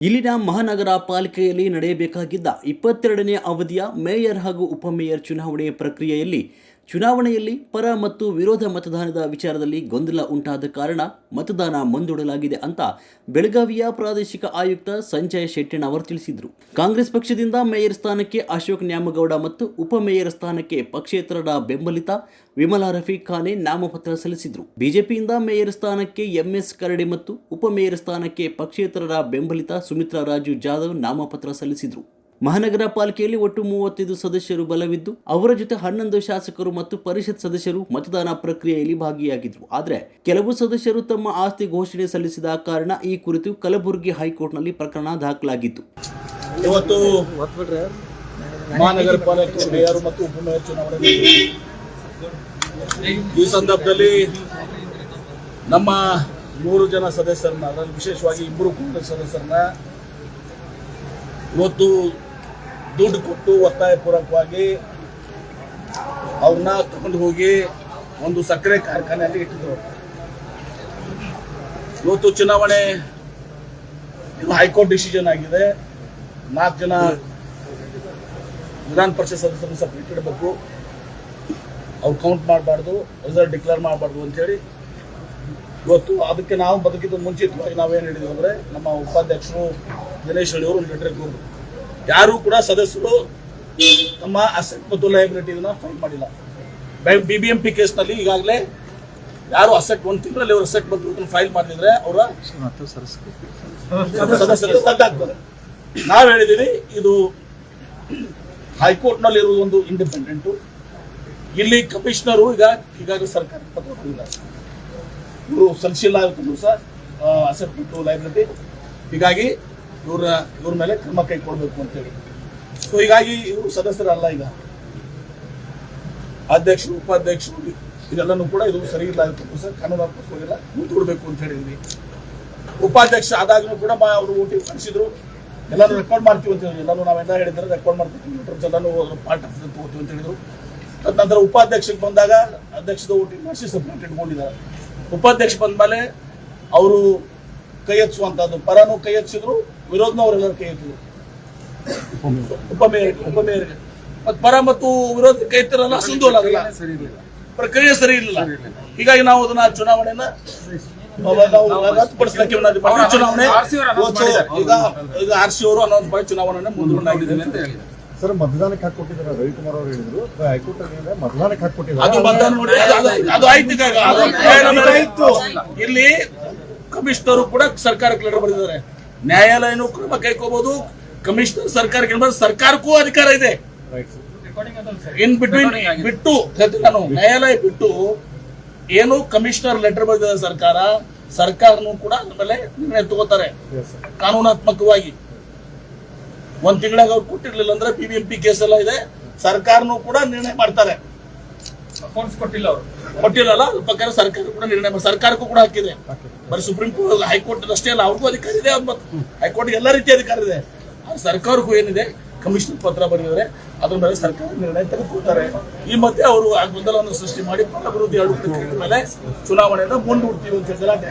ಇಲ್ಲಿನ ಮಹಾನಗರ ಪಾಲಿಕೆಯಲ್ಲಿ ನಡೆಯಬೇಕಾಗಿದ್ದ ಇಪ್ಪತ್ತೆರಡನೇ ಅವಧಿಯ ಮೇಯರ್ ಹಾಗೂ ಉಪಮೇಯರ್ ಚುನಾವಣೆ ಪ್ರಕ್ರಿಯೆಯಲ್ಲಿ ಚುನಾವಣೆಯಲ್ಲಿ ಪರ ಮತ್ತು ವಿರೋಧ ಮತದಾನದ ವಿಚಾರದಲ್ಲಿ ಗೊಂದಲ ಉಂಟಾದ ಕಾರಣ ಮತದಾನ ಮುಂದೂಡಲಾಗಿದೆ ಅಂತ ಬೆಳಗಾವಿಯ ಪ್ರಾದೇಶಿಕ ಆಯುಕ್ತ ಸಂಜಯ್ ಶೆಟ್ಟಿನವರ್ ತಿಳಿಸಿದರು. ಕಾಂಗ್ರೆಸ್ ಪಕ್ಷದಿಂದ ಮೇಯರ್ ಸ್ಥಾನಕ್ಕೆ ಅಶೋಕ್ ನ್ಯಾಮಗೌಡ ಮತ್ತು ಉಪಮೇಯರ್ ಸ್ಥಾನಕ್ಕೆ ಪಕ್ಷೇತರರ ಬೆಂಬಲಿತ ವಿಮಲಾ ರಫೀಕ್ ಖಾನೆ ನಾಮಪತ್ರ ಸಲ್ಲಿಸಿದರು. ಬಿಜೆಪಿಯಿಂದ ಮೇಯರ್ ಸ್ಥಾನಕ್ಕೆ ಎಂಎಸ್ ಕರಡಿ ಮತ್ತು ಉಪಮೇಯರ್ ಸ್ಥಾನಕ್ಕೆ ಪಕ್ಷೇತರರ ಬೆಂಬಲಿತ ಸುಮಿತ್ರಾ ರಾಜು ಜಾಧವ್ ನಾಮಪತ್ರ ಸಲ್ಲಿಸಿದರು. ಮಹಾನಗರ ಪಾಲಿಕೆಯಲ್ಲಿ ಒಟ್ಟು ಮೂವತ್ತೈದು ಸದಸ್ಯರು ಬಲವಿದ್ದು, ಅವರ ಜೊತೆ ಹನ್ನೊಂದು ಶಾಸಕರು ಮತ್ತು ಪರಿಷತ್ ಸದಸ್ಯರು ಮತದಾನ ಪ್ರಕ್ರಿಯೆಯಲ್ಲಿ ಭಾಗಿಯಾಗಿದ್ದರು. ಆದರೆ, ಕೆಲವು ಸದಸ್ಯರು ತಮ್ಮ ಆಸ್ತಿ ಘೋಷಣೆ ಸಲ್ಲಿಸಿದ ಕಾರಣ ಈ ಕುರಿತು ಕಲಬುರಗಿ ಹೈಕೋರ್ಟ್ನಲ್ಲಿ ಪ್ರಕರಣ ದಾಖಲಾಗಿತ್ತು. ಇವತ್ತು ಮಹಾನಗರ ಪಾಲಿಕೆ ಮತ್ತು ಉಪಮೇಯರ್ ಚುನಾವಣೆ ಈ ಸಂದರ್ಭದಲ್ಲಿ ನಮ್ಮ ಮೂರು ಜನ ಸದಸ್ಯರನ್ನ, ಅದರಲ್ಲಿ ವಿಶೇಷವಾಗಿ ಇಬ್ಬರು ಕಾಂಗ್ರೆಸ್ ಸದಸ್ಯರನ್ನ ಇವತ್ತು ದುಡ್ಡು ಕೊಟ್ಟು ಒತ್ತಾಯಪೂರ್ವಕವಾಗಿ ಅವ್ರನ್ನ ತಗೊಂಡು ಹೋಗಿ ಒಂದು ಸಕ್ಕರೆ ಕಾರ್ಖಾನೆಯಲ್ಲಿ ಇಟ್ಟಿದ್ರು. ಇವತ್ತು ಚುನಾವಣೆ ಹೈಕೋರ್ಟ್ ಡಿಸಿಷನ್ ಆಗಿದೆ. ನಾಲ್ಕು ಜನ ವಿಧಾನ ಪರಿಷತ್ ಸದಸ್ಯರನ್ನು ಸಪ್ರೇಟ್ ಇಡಬೇಕು. ಅವ್ರು ಕೌಂಟ್ ಮಾಡಬಾರ್ದು ರಿಸಲ್ಟ್ ಡಿಕ್ಲೇರ್ ಮಾಡಬಾರ್ದು ಅಂತೇಳಿ ಇವತ್ತು ಅದಕ್ಕೆ ನಾವು ಬದುಕಿದ ಮುಂಚಿತವಾಗಿ ನಾವೇನು ಹೇಳಿದ್ವಿ ಅಂದರೆ ನಮ್ಮ ಉಪಾಧ್ಯಕ್ಷರು ದಿನೇಶ್ ಹಳ್ಳಿ ಅವರು ಹೋಗ್ಬೇಕು ಯಾರೂ ಕೂಡ ಸದಸ್ಯರು ತಮ್ಮ ಅಸೆಟ್ ಮತ್ತು ಲಯಬಿಲಿಟಿನ ಫೈಲ್ ಮಾಡಿಲ್ಲ. ಬಿ ಬಿ ಎಂ ಪಿ ಕೇಸ್ನಲ್ಲಿ ಈಗಾಗಲೇ ಯಾರು ಅಸೆಟ್ ಒಂದು ತಿಂಗಳಲ್ಲಿ ಅವರು ಅಸೆಟ್ ಮತ್ತು ಫೈಲ್ ಮಾಡಿದ್ರೆ ಅವರ ಸದಸ್ಯರು ರದ್ದಾಗ್ತದೆ ನಾವು ಹೇಳಿದ್ದೀವಿ ಇದು ಹೈಕೋರ್ಟ್ನಲ್ಲಿ ಇರುವ ಒಂದು ಇಂಡಿಪೆಂಡೆಂಟು ಇಲ್ಲಿ ಕಮಿಷನರು ಈಗ ಈಗಾಗಲೇ ಸರ್ಕಾರ ಪತ್ರ ಇವರು ಸಲ್ಲಿಸಿಲ್ಲ ಸಹ ಅಸೆಟ್ ಮತ್ತು ಲೈಬ್ರರಿ ಹೀಗಾಗಿ ಇವರ ಇವ್ರ ಮೇಲೆ ಕ್ರಮ ಕೈಕೊಳ್ಬೇಕು ಅಂತೇಳಿ. ಸೊ ಹೀಗಾಗಿ ಇವರು ಸದಸ್ಯರಲ್ಲ ಈಗ. ಅಧ್ಯಕ್ಷರು, ಉಪಾಧ್ಯಕ್ಷರು, ಇದೆಲ್ಲನೂ ಕೂಡ ಇದು ಸರಿ ಇಲ್ಲ ಸರ್ ಕಾನೂನು ಕಾನೂನಾತ್ಮಕವಾಗಿಲ್ಲ ಮುಂದೂಡಬೇಕು ಅಂತ ಹೇಳಿದ್ವಿ. ಉಪಾಧ್ಯಕ್ಷ ಆದಾಗಲೂ ಕೂಡ ಅವರು ಊಟಿ ಕಳಿಸಿದ್ರು. ಎಲ್ಲಾನು ರೆಕಾರ್ಡ್ ಮಾಡ್ತೀವಿ ಅಂತ ಹೇಳಿದ್ರು. ಎಲ್ಲಾನು ನಾವೆಲ್ಲ ಹೇಳಿದ್ರೆ ರೆಕಾರ್ಡ್ ಮಾಡ್ತೀವಿ. ಎಲ್ಲಾನು ಪಾರ್ಟ್ ಆಫ್ ತಗೋತೀವಿ ಅಂತ ಹೇಳಿದ್ರು. ತದನಂತರ ಉಪಾಧ್ಯಕ್ಷಕ್ಕೆ ಬಂದಾಗ ಅಧ್ಯಕ್ಷದ ಊಟಿ ಮಾಡಿಸಿ ಸಪ್ರೇಟ್ ಇಟ್ಕೊಂಡಿದ್ದಾರೆ. ಉಪಾಧ್ಯಕ್ಷ ಬಂದ ಮೇಲೆ ಅವರು ಕೈ ಹಚ್ಚುವಂಥದ್ದು ಪರನೂ ಕೈ ಎತ್ತಿಸಿದ್ರು ವಿರೋಧನೂ ಅವರೆಲ್ಲರೂ ಕೈ ಎತ್ತಿದ್ರು. ಉಪಮೇಯರ್ ಉಪಮೇಯರ್ಗೆ ಮತ್ತು ಪರ ಮತ್ತು ವಿರೋಧ ಕೈ ಎತ್ತಿರಲ್ಲ ಸಂದೋಲ ಆಗಲ್ಲ ಪ್ರಕ್ರಿಯೆ ಸರಿ ಇಲ್ಲ ಹೀಗಾಗಿ ನಾವು ಅದನ್ನ ಚುನಾವಣೆಯನ್ನ ನಾವು ರದ್ದುಪಡಿಸಲಿಕ್ಕೆ. ಚುನಾವಣೆ ಈಗ ಈಗ ಆರ್ ಸಿ ಅವರು ಅನೌನ್ಸ್ ಮಾಡಿ ಚುನಾವಣೆ ಮುಂದೂಡಲಾಗಿದೆ ಅಂತ ಹೇಳಿದ್ದಾರೆ ಸರ್ ಮತದಾನಕ್ಕೆ ಹಾಕೊಟ್ಟಿದ್ದಾರೆ ರವಿಕುಮಾರ್ ಅವರು ಹೇಳಿದ್ರು. ಹೈಕೋರ್ಟ್ ಅಲ್ಲಿ ಹಾಕೊಟ್ಟಿದ್ದಾರೆ ಇಲ್ಲಿ ಕಮಿಷನರು ಕೂಡ ಸರ್ಕಾರಕ್ಕೆ ಲೆಟರ್ ಬರೆದಿದ್ದಾರೆ. ನ್ಯಾಯಾಲಯನೂ ಕ್ರಮ ಕೈಕೋಬಹುದು ಕಮಿಷನರ್ ಸರ್ಕಾರಕ್ಕೆ ಸರ್ಕಾರಕ್ಕೂ ಅಧಿಕಾರ ಇದೆ. ಇನ್ ಬಿಟ್ವೀನ್ ಬಿಟ್ಟು, ನಾನು ನ್ಯಾಯಾಲಯ ಬಿಟ್ಟು ಏನು ಕಮಿಷನರ್ ಲೆಟರ್ ಬರೆದಿದೆ ಸರ್ಕಾರ. ಸರ್ಕಾರನೂ ಕೂಡ ಆಮೇಲೆ ಮೇಲೆ ನಿರ್ಣಯ ತಗೋತಾರೆ. ಕಾನೂನಾತ್ಮಕವಾಗಿ. ಒಂದ್ ತಿಂಗಳಾಗ ಅವ್ರು ಕೊಟ್ಟಿರ್ಲಿಲ್ಲ ಅಂದ್ರೆ ಬಿಬಿಎಂಪಿ ಕೇಸ್ ಎಲ್ಲ ಇದೆ. ಸರ್ಕಾರನೂ ಕೂಡ ನಿರ್ಣಯ ಮಾಡ್ತಾರೆ. ಅಕೌಂಟ್ಸ್ ಕೊಟ್ಟಿಲ್ಲ ಅವರು ಕೊಟ್ಟಿರಲ್ಲ ಅದ್ರ ಪ್ರಕಾರ ಸರ್ಕಾರ ಕೂಡ ನಿರ್ಣಯ ಸರ್ಕಾರಕ್ಕೂ ಕೂಡ ಹಾಕಿದೆ ಬರೀ ಸುಪ್ರೀಂ ಕೋರ್ಟ್ ಹೈಕೋರ್ಟ್ ಅಷ್ಟೇ ಅಲ್ಲ ಅವ್ರಿಗೂ ಅಧಿಕಾರ ಇದೆ ಅವ್ರ್ ಮತ್ತು ಹೈಕೋರ್ಟ್ ಎಲ್ಲ ರೀತಿಯ ಅಧಿಕಾರ ಇದೆ ಆದ್ರೆ ಸರ್ಕಾರಕ್ಕೂ ಏನಿದೆ ಕಮಿಷನ್ ಪತ್ರ ಬರೆದಿದ್ದಾರೆ ಅದ್ರ ಮೇಲೆ ಸರ್ಕಾರ ನಿರ್ಣಯ ತೆಗೆದುಕೊಳ್ತಾರೆ ಈ ಮಧ್ಯೆ ಅವರು ಆ ಗೊಂದಲವನ್ನು ಸೃಷ್ಟಿ ಮಾಡಿ ಅಭಿವೃದ್ಧಿ ಆಡಳಿತ ಮೇಲೆ ಚುನಾವಣೆಯನ್ನು ಮುಂದೂಡ್ತೀವಿ ಅಂತ ಹೇಳಿದ್ರೆ